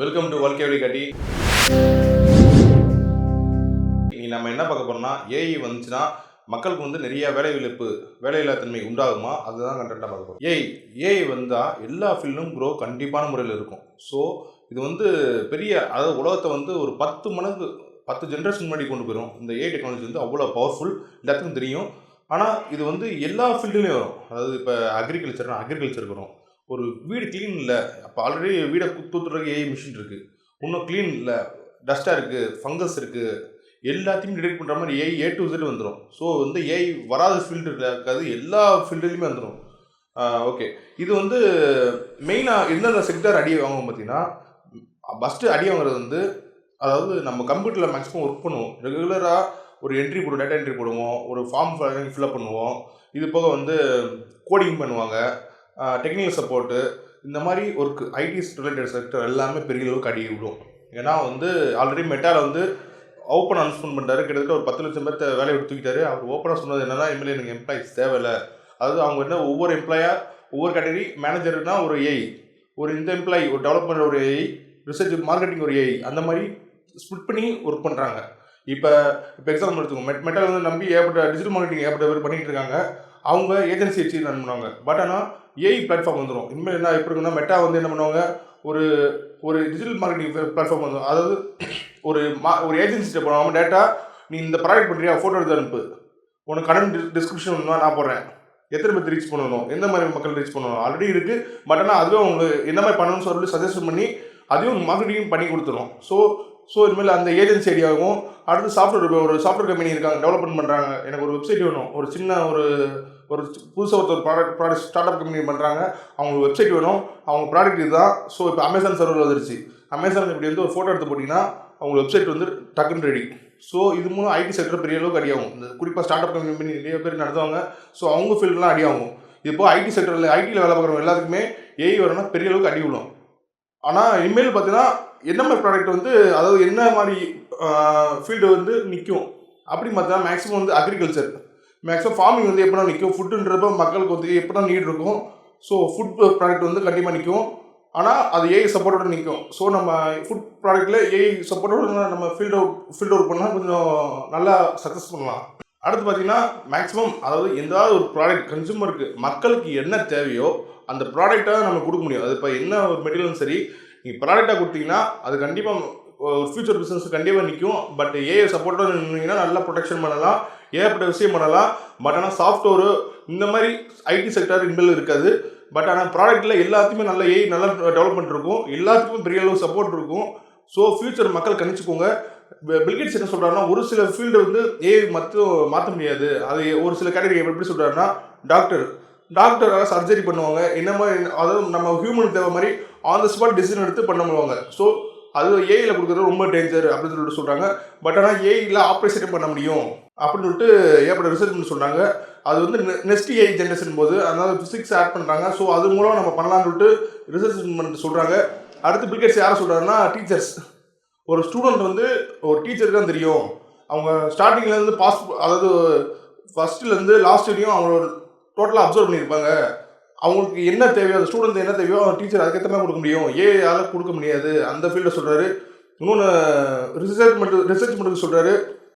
Welcome to வாழ்க்கை வழிகாட்டி இன்னைக்கு நம்ம என்ன பார்க்க போறோம்னா ஏஐ வந்துச்சுன்னா மக்களுக்கு வந்து நிறைய வேலை இழப்பு வேலையில்லா தன்மை உண்டாகுமா? அதுதான் கண்டென்ட்டாக பார்க்க போகிறோம் ஏஐ ஏஐ வந்தால் எல்லா ஃபீல்டும் க்ரோ கண்டிப்பான முறையில் இருக்கும். ஸோ இது வந்து பெரிய அதாவது உலகத்தை வந்து ஒரு பத்து மடங்கு பத்து ஜென்ரேஷன் முன்னாடி கொண்டு போயிடும் இந்த ஏஐ டெக்னாலஜி வந்து அவ்வளோ பவர்ஃபுல் எல்லாத்துக்கும் தெரியும். ஆனால் இது வந்து எல்லா ஃபீல்டுலேயும் வரும். அதாவது இப்போ அக்ரிகல்ச்சர்னா அக்ரிகல்ச்சருக்கு வரும். ஒரு வீடு க்ளீன் இல்லை. அப்போ ஆல்ரெடி வீடை தூத்துறதுக்கு ஏஐ மிஷின் இருக்குது இன்னும் க்ளீன் இல்லை. டஸ்ட்டாக இருக்குது ஃபங்கஸ் இருக்குது எல்லாத்தையும் டிடெக்ட் பண்ணுற மாதிரி ஏஐ ஏ டு Z வந்துடும் ஸோ வந்து ஏஐ வராத ஃபீல்டு இருக்காது. எல்லா ஃபீல்டுலையுமே வந்துடும் ஓகே இது வந்து மெயினாக எந்தெந்த செக்டர் அடி வாங்குவோம் பார்த்தீங்கன்னா ஃபஸ்ட்டு அடி வாங்குறது வந்து அதாவது நம்ம கம்ப்யூட்டரில் மேக்ஸிமம் ஒர்க் பண்ணுவோம். ரெகுலராக ஒரு என்ட்ரி போடுவோம் டேட்டா என்ட்ரி போடுவோம். ஒரு ஃபார்ம் ஃபில்அப் பண்ணுவோம். இது போக வந்து கோடிங் பண்ணுவாங்க. டெக்னிக்கல் சப்போர்ட்டு இந்த மாதிரி ஒர்க் ஐடி ரிலேட்டட் செக்டர் எல்லாமே பெரிய அளவுக்கு அடி விடும். ஏன்னா வந்து ஆல்ரெடி மெட்டாவில் வந்து ஓப்பன் அனௌன்ஸ்மெண்ட் பண்ணுறாரு கிட்டத்தட்ட ஒரு பத்து லட்சம் பேர்த்த வேலையை விட்டு தூக்கிட்டாரு. அவர் ஓப்பனாக சொன்னது என்னன்னா இனிமேல் எனக்கு எம்ப்ளாயிஸ் தேவையில்லை. அதாவது அவங்க என்ன ஒவ்வொரு எம்ப்ளாயாக ஒவ்வொரு கேட்டகரி மேனேஜர்னா ஒரு ஏஐ ஒரு இந்த எம்ப்ளாயி ஒரு டெவலப்மெண்ட் ஒரு ஏஐ ரிசர்ச் மார்க்கெட்டிங் ஒரு ஏஐ அந்த மாதிரி ஸ்பிட் பண்ணி ஒர்க் பண்ணுறாங்க இப்போ இப்போ எக்ஸாம்பிள் எடுத்துக்கோங்க மெட் மெட்டல் வந்து நம்பி ஏற்பட்ட டிஜிட்டல் மார்க்கெட்டிங் ஏற்பட்ட பேர் பண்ணிட்டு இருக்காங்க. அவங்க ஏஜென்சி வச்சு ரன் பண்ணுவாங்க. பட் ஆனால் ஏஐ பிளாட்ஃபார்ம் வந்துடும் இனிமேல் என்ன எப்படி இருக்குன்னா மெட்டா வந்து என்ன பண்ணுவாங்க? ஒரு ஒரு டிஜிட்டல் மார்க்கெட்டிங் பிளாட்ஃபார்ம் வந்துடும் அதாவது ஒரு மா ஒரு ஏஜென்சிட்ட போனவங்க டேட்டா நீ இந்த ப்ராடக்ட் பண்ணுறியா ஃபோட்டோ எடுத்து அனுப்பு. உனக்கு கடன் டிஸ்கிரிப்ஷன் ஒன்றா நான் போடுறேன். எத்தனை பேர் ரீச் பண்ணணும்? எந்த மாதிரி மக்கள் ரீச் பண்ணணும்? ஆல்ரெடி இருக்குது பட் ஆனால் அதுவே உங்களுக்கு என்ன மாதிரி பண்ணணும்னு சொல்லி சஜஷன் பண்ணி அதையும் மார்க்கெட்டிங் பண்ணி கொடுத்துரும். ஸோ ஸோ இனிமேல் அந்த ஏஜென்சி ஐடியாவும் அடுத்து சாஃப்ட்வேர் ஒரு சாஃப்ட்வேர் கம்பெனி இருக்காங்க டெவலப்மெண்ட் பண்ணுறாங்க எனக்கு ஒரு வெப்சைட் வேணும். ஒரு சின்ன ஒரு ஒரு புதுசாக ஒருத்தர் product product start up company பண்ணுறாங்க அவங்களுக்கு வெப்சைட் வேணும். அவங்க ப்ராடக்ட் இதுதான். ஸோ இப்போ அமேசான் சர்வர் வந்துருச்சு. அமேசான் இப்படி வந்து ஒரு ஃபோட்டோ எடுத்து போட்டிங்கன்னா அவங்க வெப்சைட் வந்து டக்குன்னு ரெடி ஸோ இது மூலம் ஐடி செக்டர் பெரிய அளவுக்கு அடியாகும் இந்த குறிப்பாக ஸ்டார்ட் அப் கம்பெனி நிறைய பேர் நடத்துவாங்க. ஸோ அவங்க ஃபீல்டெலாம் அடியாகும் இப்போ ஐடி செக்டரில் ஐடியில் வேலை பார்க்குறவங்க எல்லாத்துக்குமே ஏஐ வரணும்னா பெரிய அளவுக்கு அடி விழும். ஆனால் இனிமேல் பார்த்தீங்கன்னா என்ன மாதிரி ப்ராடக்ட் வந்து அதாவது என்ன மாதிரி ஃபீல்டு வந்து நிற்கும் அப்படி பார்த்தீங்கன்னா மேக்ஸிமம் வந்து அக்ரிகல்ச்சர் மேக்ஸிமம் ஃபார்மிங் வந்து எப்படினா நிற்கும் ஃபுட்டுன்றப்ப மக்களுக்கு வந்து எப்படின்னா நீட் இருக்கும். ஸோ ஃபுட் ப்ராடக்ட் வந்து கண்டிப்பாக நிற்கும் ஆனால் அது ஏஐ சப்போர்ட்டோட நிற்கும் ஸோ நம்ம ஃபுட் ப்ராடக்ட்டில் ஏஐ சப்போர்ட்டோட நம்ம ஃபீல்ட் அவுட் ஃபீல்ட் அவுட் பண்ணால் கொஞ்சம் நல்லா சக்ஸஸ் பண்ணலாம். அடுத்து பார்த்தீங்கன்னா மேக்ஸிமம் அதாவது எந்தாவது ஒரு ப்ராடக்ட் கன்சூமருக்கு மக்களுக்கு என்ன தேவையோ அந்த ப்ராடக்டாக நம்ம கொடுக்க முடியும். அது இப்போ என்ன ஒரு மெட்டீரியலும் சரி நீங்கள் ப்ராடக்டாக கொடுத்தீங்கன்னா அது கண்டிப்பாக ஒரு ஃபியூச்சர் பிஸ்னஸ் கண்டிப்பாக நிற்கும் பட் ஏஐ சப்போர்ட்டோட நின்றீங்கன்னா நல்லா ப்ரொடெக்ஷன் பண்ணலாம். ஏகப்பட்ட விஷயம் பண்ணலாம். பட் ஆனால் சாஃப்ட்வேரு இந்த மாதிரி ஐடி செக்டர் இனிமேல் இருக்காது. பட் ஆனால் ப்ராடக்ட்டில் எல்லாத்தையுமே நல்ல ஏஐ நல்லா டெவலப்மெண்ட் இருக்கும். எல்லாத்துக்கும் பெரிய அளவு சப்போர்ட் இருக்கும். ஸோ ஃபியூச்சர் மக்கள் கணிச்சுக்கோங்க. பில்கேட்ஸ் என்ன சொல்கிறாருன்னா ஒரு சில ஃபீல்டு வந்து ஏஐ மற்ற மாற்ற முடியாது. அது ஒரு சில கேட்டகரி எப்படி சொல்கிறாருன்னா டாக்டர் டாக்டராக சர்ஜரி பண்ணுவாங்க. என்ன மாதிரி அதாவது நம்ம ஹியூமன் தேவை மாதிரி ஆன் த ஸ்பாட் டிசிஷன் எடுத்து பண்ண முடிவாங்க ஸோ அது ஏஐயில் கொடுக்குறது ரொம்ப டேஞ்சர் அப்படின்னு சொல்லிட்டு சொல்கிறாங்க பட் ஆனால் ஏஐயில் ஆப்ரேஷன் பண்ண முடியும் அப்படின்னு சொல்லிட்டு ஏற்பட்ட ரிசர்ச் பண்ணி சொன்னாங்க அது வந்து நெக்ஸ்ட் ஏஐ ஜென்ரேஷன் போது அதனால ஃபிசிக்ஸ் ஆட் பண்ணுறாங்க ஸோ அது மூலம் நம்ம பண்ணலான்னு சொல்லிட்டு ரிசர்ச் பண்ணிட்டு சொல்கிறாங்க அடுத்து பில்கேட்ஸ் யாரை சொல்கிறாருன்னா டீச்சர்ஸ் ஒரு ஸ்டூடெண்ட் வந்து ஒரு டீச்சருக்கு தான் தெரியும். அவங்க ஸ்டார்டிங்லேருந்து பாஸ் அதாவது ஃபஸ்ட்டுலேருந்து லாஸ்ட் வரையும் அவங்களோட டோட்டலாக அப்சர்வ் பண்ணியிருப்பாங்க. அவங்களுக்கு என்ன தேவையோ அந்த ஸ்டூடெண்ட் என்ன தேவையோ அவங்க டீச்சர் அதுக்கேற்ற மாதிரி கொடுக்க முடியும். ஏஐயால் கொடுக்க முடியாது. அந்த ஃபீல்டை சொல்கிறாரு இன்னொன்று ரிசர்ச் மட்டும் ரிசர்ச் மட்டும் சொல்கிறாரு